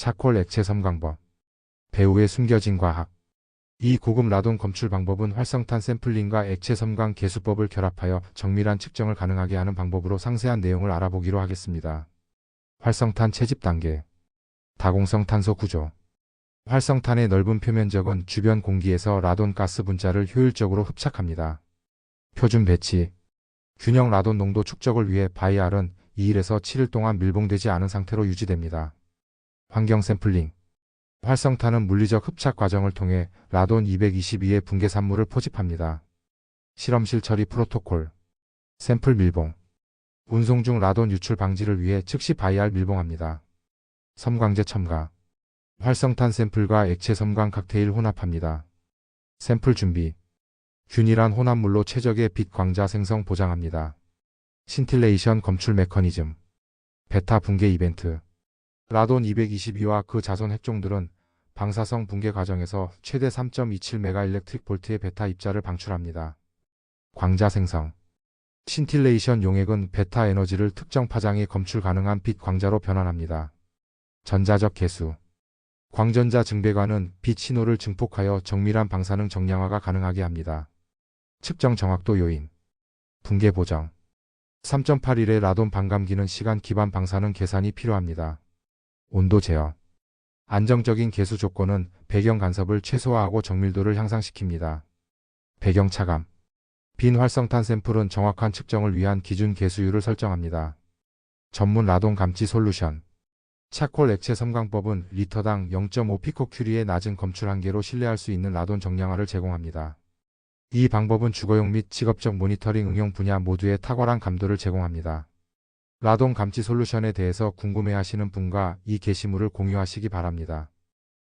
차콜 액체 섬광법. 배우의 숨겨진 과학. 이 고급 라돈 검출 방법은 활성탄 샘플링과 액체 섬광 개수법을 결합하여 정밀한 측정을 가능하게 하는 방법으로 상세한 내용을 알아보기로 하겠습니다. 활성탄 채집 단계. 다공성 탄소 구조. 활성탄의 넓은 표면적은 주변 공기에서 라돈 가스 분자를 효율적으로 흡착합니다. 표준 배치. 균형 라돈 농도 축적을 위해 바이알은 2일에서 7일 동안 밀봉되지 않은 상태로 유지됩니다. 환경 샘플링. 활성탄은 물리적 흡착 과정을 통해 라돈 222의 붕괴 산물을 포집합니다. 실험실 처리 프로토콜. 샘플 밀봉. 운송 중 라돈 유출 방지를 위해 즉시 바이알 밀봉합니다. 섬광제 첨가. 활성탄 샘플과 액체 섬광 칵테일 혼합합니다. 샘플 준비. 균일한 혼합물로 최적의 빛 광자 생성 보장합니다. 신틸레이션 검출 메커니즘. 베타 붕괴 이벤트. 라돈 222와 그 자손 핵종들은 방사성 붕괴 과정에서 최대 3.27메가 일렉트릭 볼트의 베타 입자를 방출합니다. 광자 생성. 신틸레이션 용액은 베타 에너지를 특정 파장에 검출 가능한 빛 광자로 변환합니다. 전자적 개수. 광전자 증배관은 빛 신호를 증폭하여 정밀한 방사능 정량화가 가능하게 합니다. 측정 정확도 요인. 붕괴 보정. 3.81의 라돈 반감기는 시간 기반 방사능 계산이 필요합니다. 온도 제어. 안정적인 개수 조건은 배경 간섭을 최소화하고 정밀도를 향상시킵니다. 배경 차감. 빈 활성탄 샘플은 정확한 측정을 위한 기준 개수율을 설정합니다. 전문 라돈 감지 솔루션. 차콜 액체 섬광법은 리터당 0.5 피코큐리의 낮은 검출 한계로 신뢰할 수 있는 라돈 정량화를 제공합니다. 이 방법은 주거용 및 직업적 모니터링 응용 분야 모두에 탁월한 감도를 제공합니다. 라돈 감지 솔루션에 대해서 궁금해하시는 분과 이 게시물을 공유하시기 바랍니다.